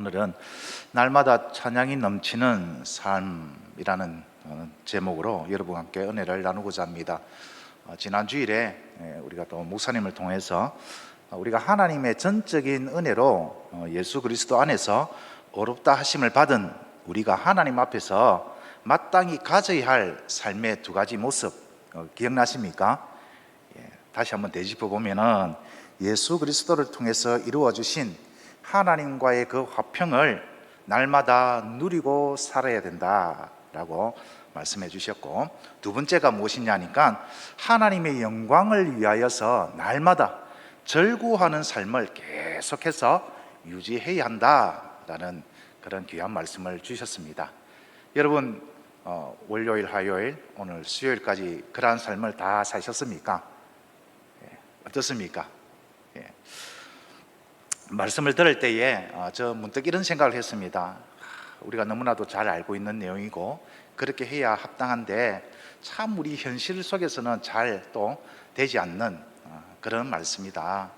오늘은 날마다 찬양이 넘치는 삶이라는 어, 제목으로 여러분과 함께 은혜를 나누고자 합니다. 어, 지난 주일에 예, 우리가 또 목사님을 통해서 어, 우리가 하나님의 전적인 은혜로 어, 예수 그리스도 안에서 어렵다 하심을 받은 우리가 하나님 앞에서 마땅히 가져야 할 삶의 두 가지 모습 어, 기억나십니까? 예, 다시 한번 되짚어 보면은 예수 그리스도를 통해서 이루어 주신 하나님과의 그 화평을 날마다 누리고 살아야 된다라고 말씀해 주셨고 두 번째가 무엇이냐니까 하나님의 영광을 위하여서 날마다 절구하는 삶을 계속해서 유지해야 한다라는 그런 귀한 말씀을 주셨습니다. 여러분 어, 월요일, 화요일, 오늘 수요일까지 그러한 삶을 다 사셨습니까? 예, 어떻습니까? 예. 말씀을 들을 때에 어, 저 문득 이런 생각을 했습니다. 하, 우리가 너무나도 잘 알고 있는 내용이고 그렇게 해야 합당한데 참 우리 현실 속에서는 잘 또 되지 않는 어, 그런 말씀이다.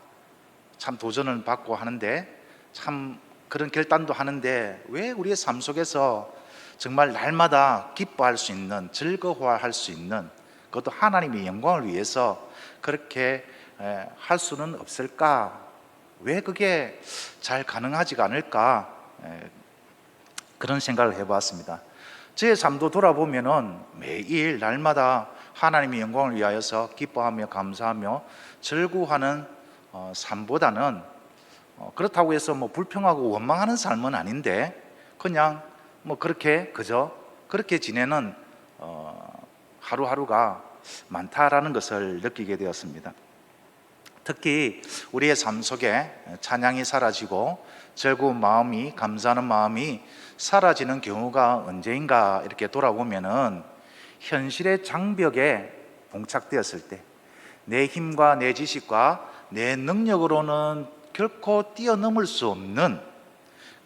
참 도전을 받고 하는데 참 그런 결단도 하는데 왜 우리의 삶 속에서 정말 날마다 기뻐할 수 있는 즐거워할 수 있는 그것도 하나님의 영광을 위해서 그렇게 에, 할 수는 없을까? 왜 그게 잘 가능하지가 않을까? 에, 그런 생각을 해보았습니다. 제 삶도 돌아보면은 매일 날마다 하나님의 영광을 위하여서 기뻐하며 감사하며 즐거워하는 어, 삶보다는 어, 그렇다고 해서 뭐 불평하고 원망하는 삶은 아닌데 그냥 뭐 그렇게 그저 그렇게 지내는 어, 하루하루가 많다라는 것을 느끼게 되었습니다. 특히 우리의 삶 속에 찬양이 사라지고 즐거운 마음이 감사하는 마음이 사라지는 경우가 언제인가 이렇게 돌아보면은 현실의 장벽에 봉착되었을 때 내 힘과 내 지식과 내 능력으로는 결코 뛰어넘을 수 없는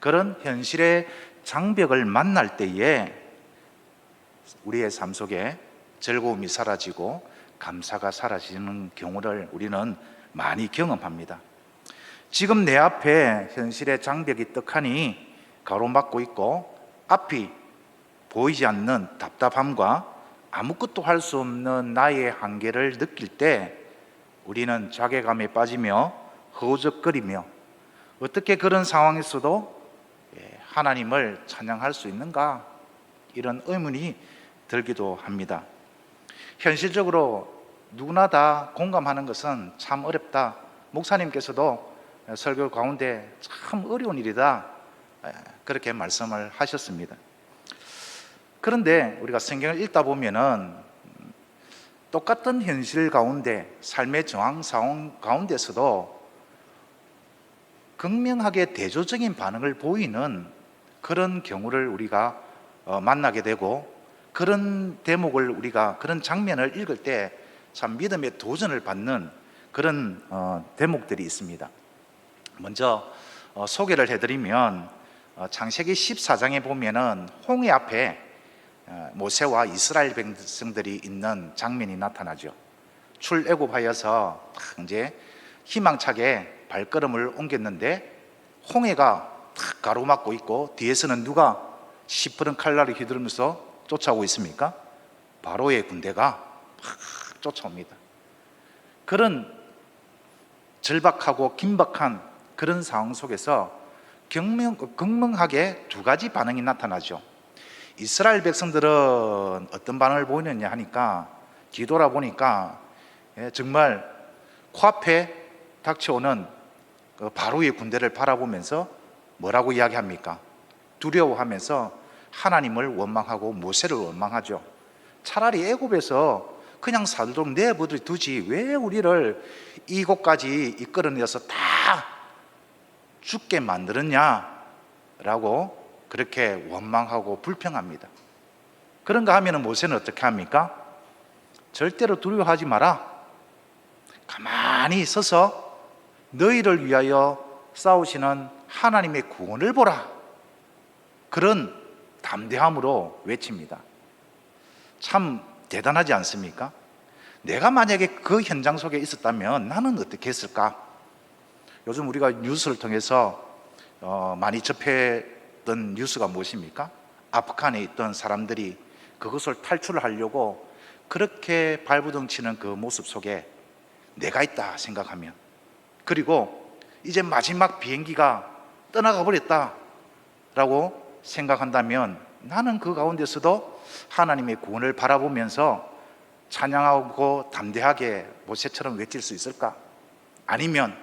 그런 현실의 장벽을 만날 때에 우리의 삶 속에 즐거움이 사라지고 감사가 사라지는 경우를 우리는 많이 경험합니다. 지금 내 앞에 현실의 장벽이 떡하니 가로막고 있고 앞이 보이지 않는 답답함과 아무것도 할 수 없는 나의 한계를 느낄 때 우리는 자괴감에 빠지며 허우적거리며 어떻게 그런 상황에서도 예, 하나님을 찬양할 수 있는가 이런 의문이 들기도 합니다. 현실적으로 누구나 다 공감하는 것은 참 어렵다. 목사님께서도 설교 가운데 참 어려운 일이다. 예, 그렇게 말씀을 하셨습니다. 그런데 우리가 성경을 읽다 보면은 똑같은 현실 가운데 삶의 정황 상황 가운데서도 극명하게 대조적인 반응을 보이는 그런 경우를 우리가 어, 만나게 되고 그런 대목을 우리가 그런 장면을 읽을 때 참 믿음의 도전을 받는 그런 어, 대목들이 있습니다. 먼저 어, 소개를 해드리면 어, 창세기 14장에 보면은 홍해 앞에 어, 모세와 이스라엘 백성들이 있는 장면이 나타나죠. 출애굽하여서 탁 이제 희망차게 발걸음을 옮겼는데 홍해가 탁 가로막고 있고 뒤에서는 누가 시퍼런 칼날을 휘두르면서 쫓아오고 있습니까? 바로의 군대가 막 쫓아옵니다. 그런 절박하고 긴박한 그런 상황 속에서 경명, 극명하게 두 가지 반응이 나타나죠. 이스라엘 백성들은 어떤 반응을 보이느냐 하니까 뒤돌아 보니까 예, 정말 코앞에 닥쳐오는 그 바로의 군대를 바라보면서 뭐라고 이야기합니까? 두려워하면서 하나님을 원망하고 모세를 원망하죠. 차라리 애굽에서 그냥 살도록 내버려 두지 왜 우리를 이곳까지 이끌어내서 다 죽게 만들었냐라고 그렇게 원망하고 불평합니다. 그런가 하면 모세는 어떻게 합니까? 절대로 두려워하지 마라. 가만히 서서 너희를 위하여 싸우시는 하나님의 구원을 보라. 그런 담대함으로 외칩니다. 참 대단하지 않습니까? 내가 만약에 그 현장 속에 있었다면 나는 어떻게 했을까? 요즘 우리가 뉴스를 통해서 어, 많이 접했던 뉴스가 무엇입니까? 아프간에 있던 사람들이 그것을 탈출하려고 그렇게 발부둥치는 그 모습 속에 내가 있다 생각하면 그리고 이제 마지막 비행기가 떠나가 버렸다라고 생각한다면 나는 그 가운데서도 하나님의 구원을 바라보면서 찬양하고 담대하게 모세처럼 외칠 수 있을까? 아니면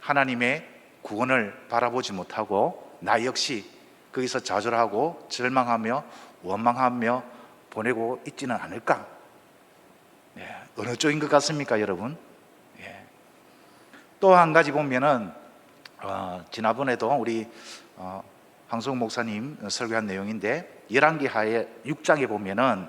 하나님의 구원을 바라보지 못하고 나 역시 거기서 좌절하고 절망하며 원망하며 보내고 있지는 않을까? 예, 어느 쪽인 것 같습니까, 여러분? 예. 또한 가지 보면은 어, 지난번에도 우리 어, 황성 목사님 설교한 내용인데 열왕기 하에 6장에 보면은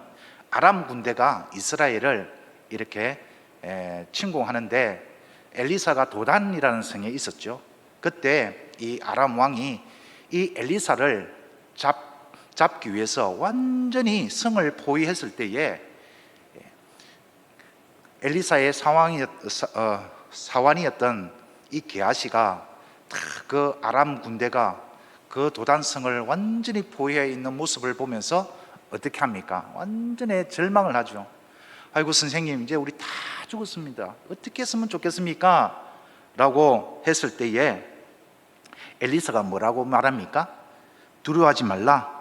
아람 군대가 이스라엘을 이렇게 에, 침공하는데 엘리사가 도단이라는 성에 있었죠. 그때 이 아람 왕이 이 엘리사를 잡, 잡기 위해서 완전히 성을 포위했을 때에 엘리사의 사왕이, 사, 어, 사환이었던 이 게하시가 다그 아람 군대가 그 도단성을 완전히 포위해 있는 모습을 보면서 어떻게 합니까? 완전히 절망을 하죠. 아이고 선생님 이제 우리 다 죽었습니다. 어떻게 했으면 좋겠습니까? 라고 했을 때에 엘리사가 뭐라고 말합니까? 두려워하지 말라.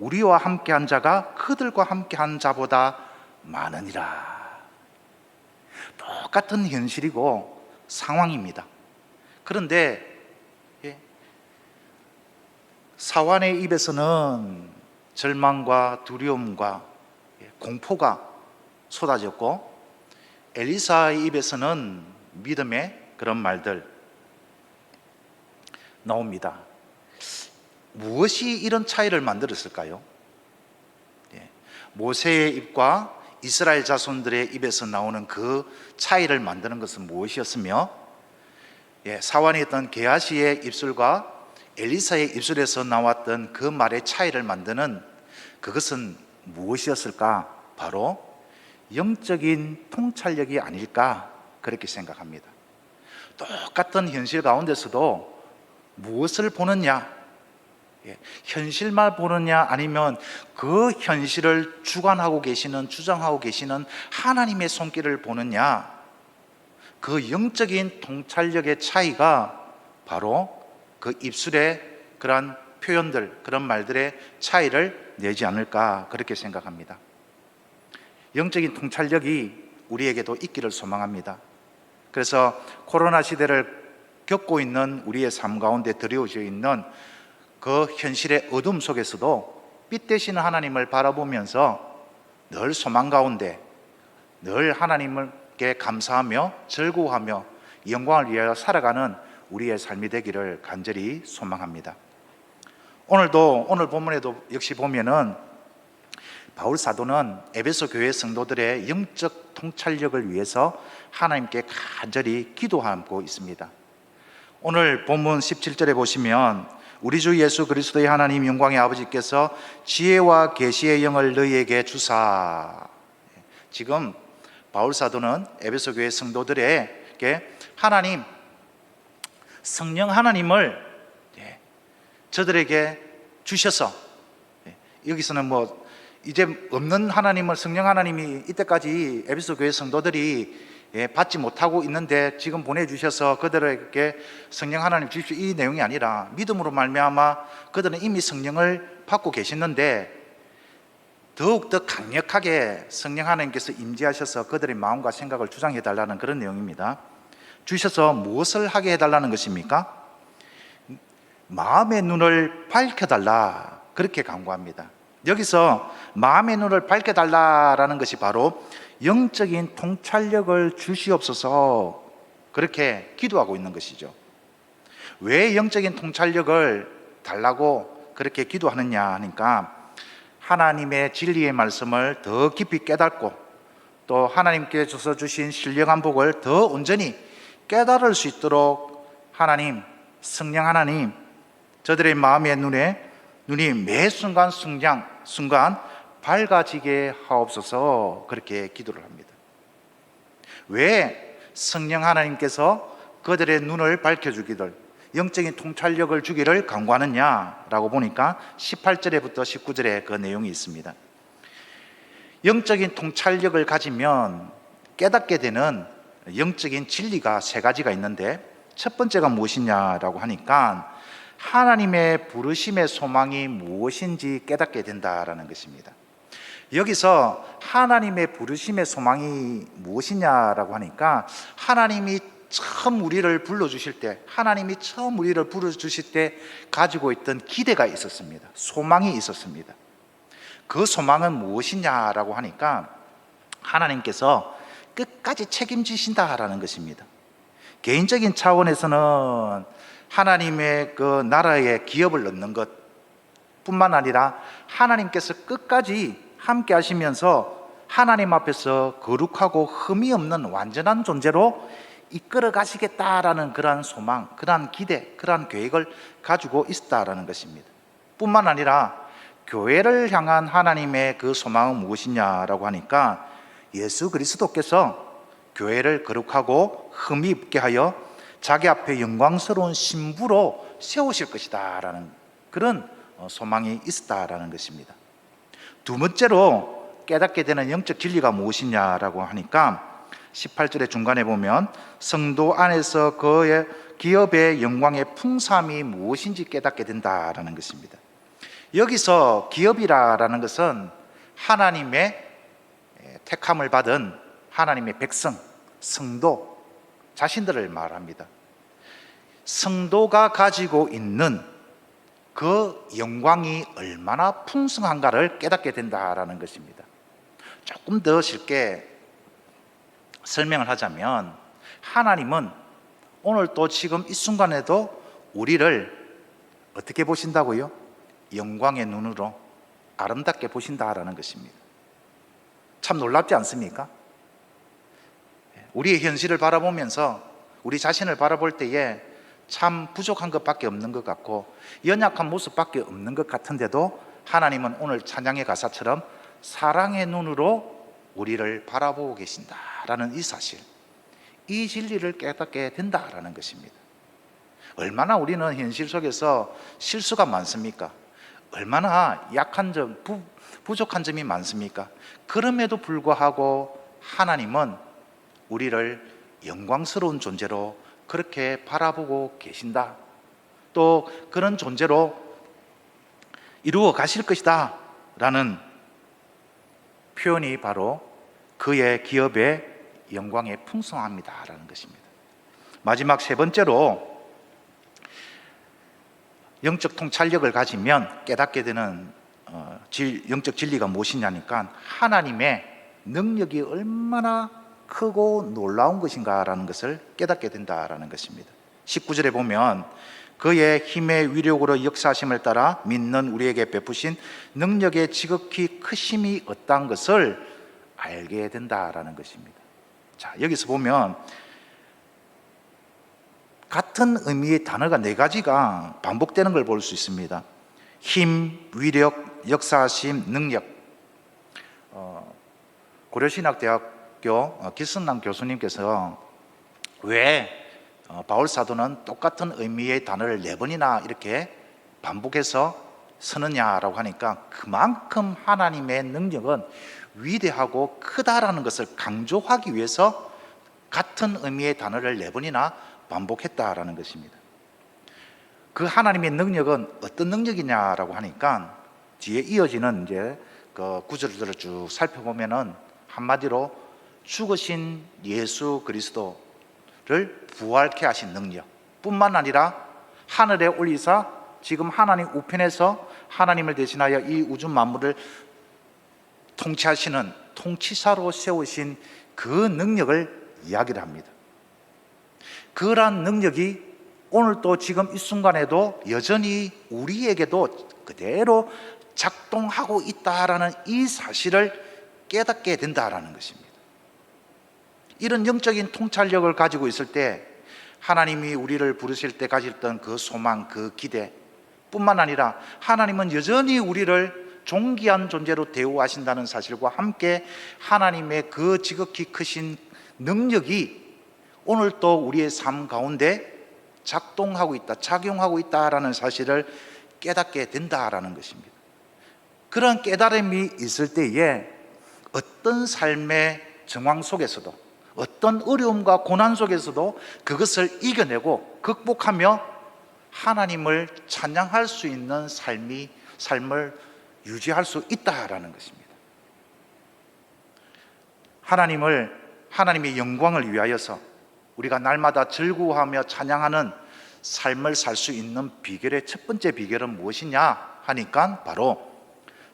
우리와 함께한 자가 그들과 함께한 자보다 많으니라. 똑같은 현실이고 상황입니다. 그런데 예, 사환의 입에서는 절망과 두려움과 예, 공포가 쏟아졌고 엘리사의 입에서는 믿음의 그런 말들 나옵니다. 무엇이 이런 차이를 만들었을까요? 예, 모세의 입과 이스라엘 자손들의 입에서 나오는 그 차이를 만드는 것은 무엇이었으며 예, 사환이 있던 게하시의 입술과 엘리사의 입술에서 나왔던 그 말의 차이를 만드는 그것은 무엇이었을까? 바로 영적인 통찰력이 아닐까 그렇게 생각합니다. 똑같은 현실 가운데서도 무엇을 보느냐? 예, 현실만 보느냐 아니면 그 현실을 주관하고 계시는 주장하고 계시는 하나님의 손길을 보느냐? 그 영적인 통찰력의 차이가 바로 그 입술의 그러한 표현들, 그런 말들의 차이를 내지 않을까 그렇게 생각합니다. 영적인 통찰력이 우리에게도 있기를 소망합니다. 그래서 코로나 시대를 겪고 있는 우리의 삶 가운데 드려져 있는 그 현실의 어둠 속에서도 빛 되시는 하나님을 바라보면서 늘 소망 가운데 늘 하나님께 감사하며 즐거워하며 영광을 위하여 살아가는 우리의 삶이 되기를 간절히 소망합니다. 오늘도 오늘 본문에도 역시 보면은 바울 사도는 에베소 교회 성도들의 영적 통찰력을 위해서 하나님께 간절히 기도하고 있습니다. 오늘 본문 17절에 보시면 우리 주 예수 그리스도의 하나님 영광의 아버지께서 지혜와 계시의 영을 너희에게 주사. 지금 바울 사도는 에베소 교회 성도들에게 하나님 성령 하나님을 예, 저들에게 주셔서 예, 여기서는 뭐 이제 없는 하나님을 성령 하나님이 이때까지 에베소 교회 성도들이 예, 받지 못하고 있는데 지금 보내주셔서 그들에게 성령 하나님 주십시오 이 내용이 아니라 믿음으로 말미암아 그들은 이미 성령을 받고 계시는데 더욱더 강력하게 성령 하나님께서 임재하셔서 그들의 마음과 생각을 주장해 달라는 그런 내용입니다. 주셔서 무엇을 하게 해달라는 것입니까? 마음의 눈을 밝혀달라 그렇게 강구합니다. 여기서 마음의 눈을 밝혀달라라는 것이 바로 영적인 통찰력을 주시옵소서 그렇게 기도하고 있는 것이죠. 왜 영적인 통찰력을 달라고 그렇게 기도하느냐 하니까 하나님의 진리의 말씀을 더 깊이 깨닫고 또 하나님께 주서 주신 신령한 복을 더 온전히 깨달을 수 있도록 하나님, 성령 하나님, 저들의 마음의 눈에 눈이 매 순간 순간 순간 밝아지게 하옵소서 그렇게 기도를 합니다. 왜 성령 하나님께서 그들의 눈을 밝혀 주기를 영적인 통찰력을 주기를 강구하느냐라고 보니까 18절에부터 19절에 그 내용이 있습니다. 영적인 통찰력을 가지면 깨닫게 되는 영적인 진리가 세 가지가 있는데 첫 번째가 무엇이냐라고 하니까 하나님의 부르심의 소망이 무엇인지 깨닫게 된다라는 것입니다. 여기서 하나님의 부르심의 소망이 무엇이냐라고 하니까 하나님이 처음 우리를 불러주실 때, 하나님이 처음 우리를 불러주실 때 가지고 있던 기대가 있었습니다. 소망이 있었습니다. 그 소망은 무엇이냐라고 하니까 하나님께서 끝까지 책임지신다라는 것입니다. 개인적인 차원에서는 하나님의 그 나라의 기업을 넣는 것 뿐만 아니라 하나님께서 끝까지 함께 하시면서 하나님 앞에서 거룩하고 흠이 없는 완전한 존재로 이끌어 가시겠다라는 그러한 소망, 그러한 기대, 그러한 계획을 가지고 있다라는 것입니다. 뿐만 아니라 교회를 향한 하나님의 그 소망은 무엇이냐라고 하니까 예수 그리스도께서 교회를 거룩하고 흠이 없게 하여 자기 앞에 영광스러운 신부로 세우실 것이다라는 그런 어, 소망이 있다라는 것입니다. 두 번째로 깨닫게 되는 영적 진리가 무엇이냐라고 하니까 18절의 중간에 보면 성도 안에서 그의 기업의 영광의 풍삼이 무엇인지 깨닫게 된다라는 것입니다. 여기서 기업이라는 것은 하나님의 택함을 받은 하나님의 백성, 성도 자신들을 말합니다. 성도가 가지고 있는 그 영광이 얼마나 풍성한가를 깨닫게 된다라는 것입니다. 조금 더 쉽게 설명을 하자면 하나님은 오늘 또 지금 이 순간에도 우리를 어떻게 보신다고요? 영광의 눈으로 아름답게 보신다라는 것입니다. 참 놀랍지 않습니까? 우리의 현실을 바라보면서 우리 자신을 바라볼 때에 참 부족한 것밖에 없는 것 같고 연약한 모습밖에 없는 것 같은데도 하나님은 오늘 찬양의 가사처럼 사랑의 눈으로 우리를 바라보고 계신다라는 이 사실, 이 진리를 깨닫게 된다라는 것입니다. 얼마나 우리는 현실 속에서 실수가 많습니까? 얼마나 약한 점, 부, 부족한 점이 많습니까? 그럼에도 불구하고 하나님은 우리를 영광스러운 존재로 그렇게 바라보고 계신다. 또 그런 존재로 이루어 가실 것이다. 라는 표현이 바로 그의 기업의 영광의 풍성함이다라는 것입니다. 마지막 세 번째로 영적 통찰력을 가지면 깨닫게 되는 어, 영적 진리가 무엇이냐니까 하나님의 능력이 얼마나 크고 놀라운 것인가라는 것을 깨닫게 된다라는 것입니다. 19절에 보면 그의 힘의 위력으로 역사하심을 따라 믿는 우리에게 베푸신 능력의 지극히 크심이 어떤 것을 알게 된다라는 것입니다. 자, 여기서 보면 같은 의미의 단어가 네 가지가 반복되는 걸 볼 수 있습니다. 힘, 위력, 역사하심, 능력. 어, 고려신학대학교 어, 기승남 교수님께서 왜 어, 바울 사도는 똑같은 의미의 단어를 네 번이나 이렇게 반복해서 쓰느냐라고 하니까 그만큼 하나님의 능력은 위대하고 크다라는 것을 강조하기 위해서 같은 의미의 단어를 네 번이나 반복했다라는 것입니다. 그 하나님의 능력은 어떤 능력이냐라고 하니까 뒤에 이어지는 이제 그 구절들을 쭉 살펴보면은 한마디로 죽으신 예수 그리스도를 부활케 하신 능력 뿐만 아니라 하늘에 올리사 지금 하나님 우편에서 하나님을 대신하여 이 우주 만물을 통치하시는 통치사로 세우신 그 능력을 이야기를 합니다. 그러한 능력이 오늘 또 지금 이 순간에도 여전히 우리에게도 그대로 작동하고 있다라는 이 사실을 깨닫게 된다라는 것입니다. 이런 영적인 통찰력을 가지고 있을 때 하나님이 우리를 부르실 때 가졌던 그 소망, 그 기대 뿐만 아니라 하나님은 여전히 우리를 존귀한 존재로 대우하신다는 사실과 함께 하나님의 그 지극히 크신 능력이 오늘 또 우리의 삶 가운데 작동하고 있다, 작용하고 있다라는 사실을 깨닫게 된다라는 것입니다. 그런 깨달음이 있을 때에 어떤 삶의 정황 속에서도 어떤 어려움과 고난 속에서도 그것을 이겨내고 극복하며 하나님을 찬양할 수 있는 삶이 삶을 유지할 수 있다라는 것입니다. 하나님을 하나님의 영광을 위하여서 우리가 날마다 즐거워하며 찬양하는 삶을 살 수 있는 비결의 첫 번째 비결은 무엇이냐 하니까 바로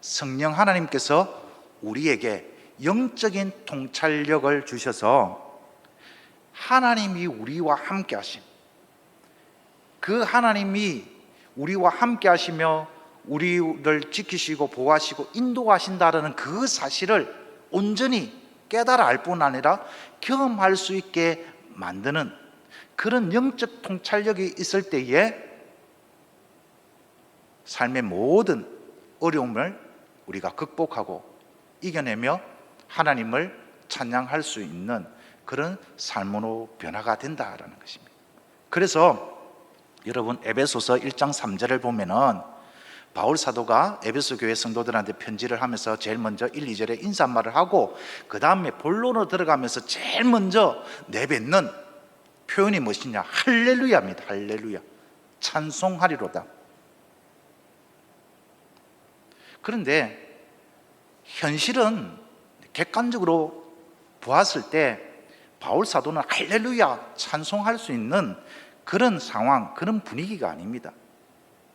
성령 하나님께서 우리에게 영적인 통찰력을 주셔서 하나님이 우리와 함께 하심. 그 하나님이 우리와 함께 하시며 우리를 지키시고 보호하시고 인도하신다라는 그 사실을 온전히 깨달아 알 뿐 아니라 경험할 수 있게 만드는 그런 영적 통찰력이 있을 때에 삶의 모든 어려움을 우리가 극복하고 이겨내며 하나님을 찬양할 수 있는 그런 삶으로 변화가 된다라는 것입니다. 그래서 여러분 에베소서 1장 3절을 보면은 바울 사도가 에베소 교회 성도들한테 편지를 하면서 제일 먼저 1, 2절에 인사말을 하고 그 다음에 본론으로 들어가면서 제일 먼저 내뱉는 표현이 무엇이냐? 할렐루야입니다. 할렐루야. 찬송하리로다. 그런데 현실은 객관적으로 보았을 때 바울 사도는 할렐루야 찬송할 수 있는 그런 상황, 그런 분위기가 아닙니다.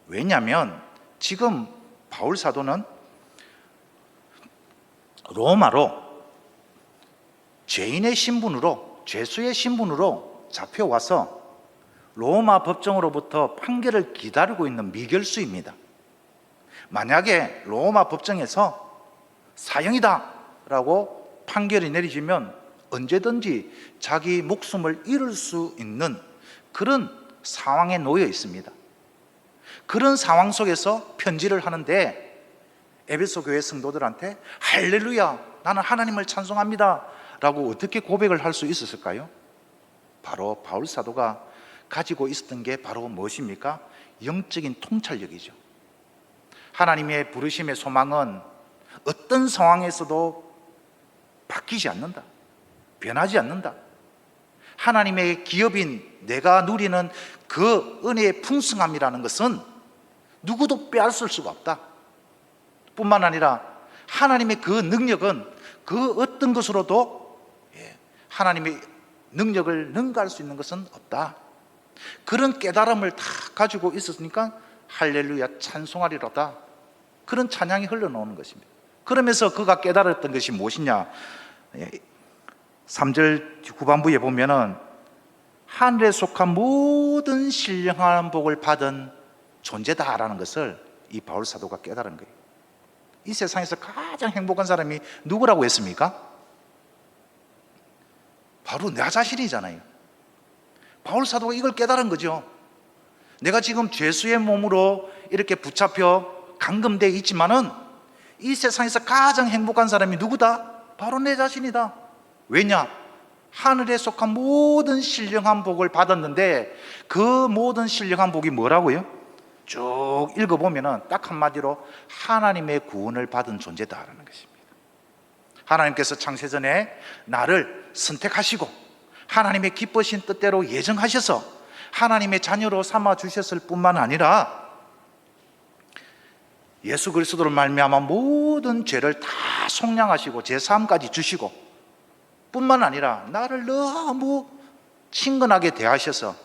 왜냐하면 지금 바울 사도는 로마로 죄인의 신분으로 죄수의 신분으로 잡혀와서 로마 법정으로부터 판결을 기다리고 있는 미결수입니다. 만약에 로마 법정에서 사형이다 라고 판결이 내리지면 언제든지 자기 목숨을 잃을 수 있는 그런 상황에 놓여 있습니다. 그런 상황 속에서 편지를 하는데 에베소 교회 성도들한테 할렐루야 나는 하나님을 찬송합니다 라고 어떻게 고백을 할 수 있었을까요? 바로 바울 사도가 가지고 있었던 게 바로 무엇입니까? 영적인 통찰력이죠. 하나님의 부르심의 소망은 어떤 상황에서도 바뀌지 않는다. 변하지 않는다. 하나님의 기업인 내가 누리는 그 은혜의 풍성함이라는 것은 누구도 빼앗을 수가 없다. 뿐만 아니라 하나님의 그 능력은 그 어떤 것으로도 예, 하나님의 능력을 능가할 수 있는 것은 없다. 그런 깨달음을 다 가지고 있었으니까 할렐루야 찬송하리로다. 그런 찬양이 흘러나오는 것입니다. 그러면서 그가 깨달았던 것이 무엇이냐? 3절 후반부에 보면은 하늘에 속한 모든 신령한 복을 받은 존재다라는 것을 이 바울 사도가 깨달은 거예요. 이 세상에서 가장 행복한 사람이 누구라고 했습니까? 바로 나 자신이잖아요. 바울 사도가 이걸 깨달은 거죠. 내가 지금 죄수의 몸으로 이렇게 붙잡혀 감금되어 있지만은 이 세상에서 가장 행복한 사람이 누구다? 바로 내 자신이다. 왜냐? 하늘에 속한 모든 신령한 복을 받았는데 그 모든 신령한 복이 뭐라고요? 쭉 읽어보면은 딱 한마디로 하나님의 구원을 받은 존재다라는 것입니다. 하나님께서 창세전에 나를 선택하시고 하나님의 기쁘신 뜻대로 예정하셔서 하나님의 자녀로 삼아 주셨을 뿐만 아니라 예수 그리스도로 말미암아 모든 죄를 다 속량하시고 제 삶까지 주시고 뿐만 아니라 나를 너무 친근하게 대하셔서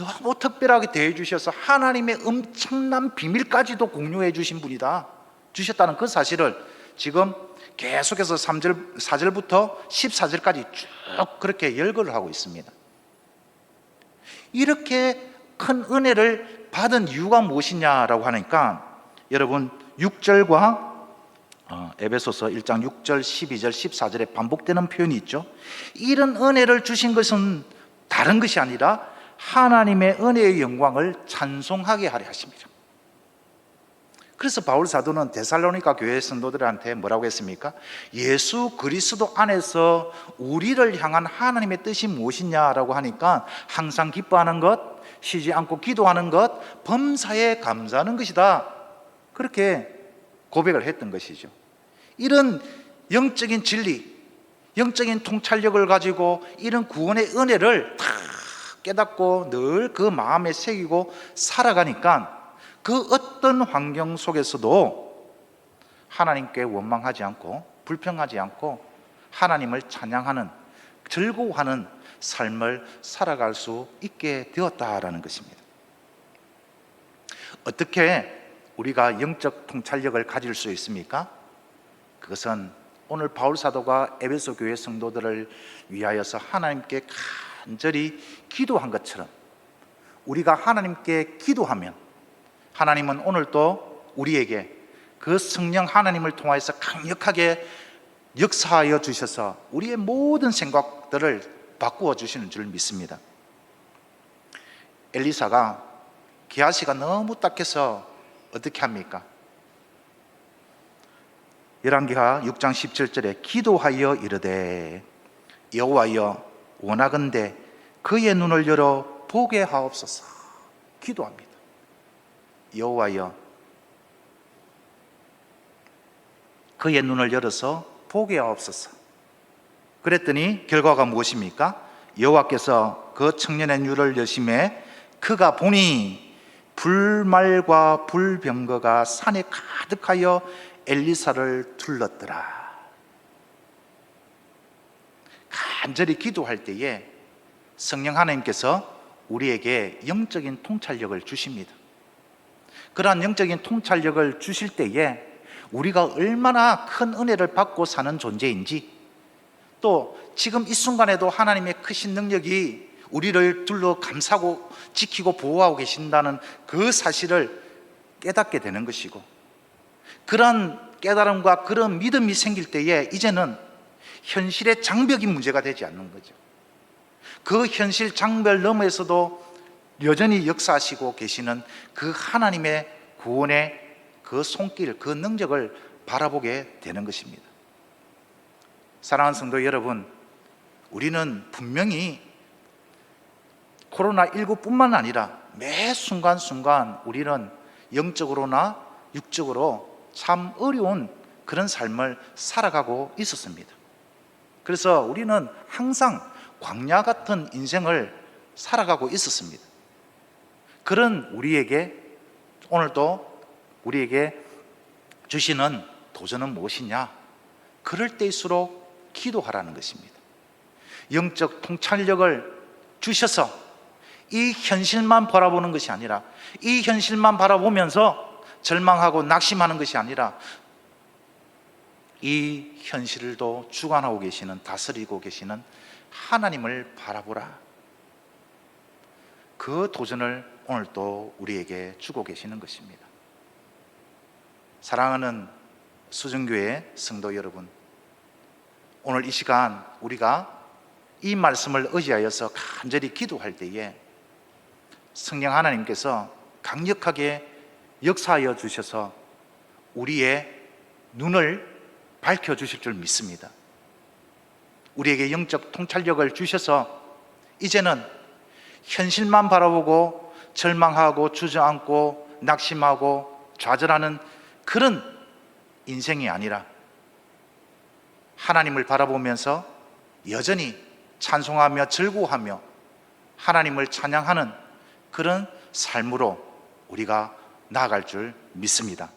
너무 특별하게 대해 주셔서 하나님의 엄청난 비밀까지도 공유해 주신 분이다. 주셨다는 그 사실을 지금 계속해서 3절, 4절부터 14절까지 쭉 그렇게 열거를 하고 있습니다. 이렇게 큰 은혜를 받은 이유가 무엇이냐라고 하니까 여러분 6절과 어, 에베소서 1장 6절, 12절, 14절에 반복되는 표현이 있죠. 이런 은혜를 주신 것은 다른 것이 아니라 하나님의 은혜의 영광을 찬송하게 하려 하십니다. 그래서 바울 사도는 데살로니가 교회 성도들한테 뭐라고 했습니까? 예수 그리스도 안에서 우리를 향한 하나님의 뜻이 무엇이냐라고 하니까 항상 기뻐하는 것, 쉬지 않고 기도하는 것 범사에 감사하는 것이다. 그렇게 고백을 했던 것이죠. 이런 영적인 진리, 영적인 통찰력을 가지고 이런 구원의 은혜를 다 깨닫고 늘 그 마음에 새기고 살아가니까 그 어떤 환경 속에서도 하나님께 원망하지 않고 불평하지 않고 하나님을 찬양하는 즐거워하는 삶을 살아갈 수 있게 되었다라는 것입니다. 어떻게 우리가 영적 통찰력을 가질 수 있습니까? 그것은 오늘 바울 사도가 에베소 교회 성도들을 위하여서 하나님께 간절히 기도한 것처럼 우리가 하나님께 기도하면 하나님은 오늘도 우리에게 그 성령 하나님을 통하여서 강력하게 역사하여 주셔서 우리의 모든 생각들을 바꾸어 주시는 줄 믿습니다. 엘리사가 기아시가 너무 딱해서 어떻게 합니까? 열왕기하 6장 17절에 기도하여 이르되 여호와여 원하건대 그의 눈을 열어 보게 하옵소서 기도합니다. 여호와여 그의 눈을 열어서 보게 하옵소서. 그랬더니 결과가 무엇입니까? 여호와께서 그 청년의 눈을 여심해 그가 보니 불말과 불병거가 산에 가득하여 엘리사를 둘렀더라. 간절히 기도할 때에 성령 하나님께서 우리에게 영적인 통찰력을 주십니다. 그러한 영적인 통찰력을 주실 때에 우리가 얼마나 큰 은혜를 받고 사는 존재인지 또 지금 이 순간에도 하나님의 크신 능력이 우리를 둘러 감싸고 지키고 보호하고 계신다는 그 사실을 깨닫게 되는 것이고 그런 깨달음과 그런 믿음이 생길 때에 이제는 현실의 장벽이 문제가 되지 않는 거죠. 그 현실 장벽 너머에서도 여전히 역사하시고 계시는 그 하나님의 구원의 그 손길, 그 능력을 바라보게 되는 것입니다. 사랑하는 성도 여러분, 우리는 분명히 코로나19뿐만 아니라 매 순간순간 우리는 영적으로나 육적으로 참 어려운 그런 삶을 살아가고 있었습니다. 그래서 우리는 항상 광야 같은 인생을 살아가고 있었습니다. 그런 우리에게 오늘도 우리에게 주시는 도전은 무엇이냐? 그럴 때일수록 기도하라는 것입니다. 영적 통찰력을 주셔서 이 현실만 바라보는 것이 아니라 이 현실만 바라보면서 절망하고 낙심하는 것이 아니라 이 현실도 주관하고 계시는 다스리고 계시는 하나님을 바라보라. 그 도전을 오늘 또 우리에게 주고 계시는 것입니다. 사랑하는 수정교회 성도 여러분, 오늘 이 시간 우리가 이 말씀을 의지하여서 간절히 기도할 때에 성령 하나님께서 강력하게 역사하여 주셔서 우리의 눈을 밝혀 주실 줄 믿습니다. 우리에게 영적 통찰력을 주셔서 이제는 현실만 바라보고 절망하고 주저앉고 낙심하고 좌절하는 그런 인생이 아니라 하나님을 바라보면서 여전히 찬송하며 즐거워하며 하나님을 찬양하는 그런 삶으로 우리가 나아갈 줄 믿습니다.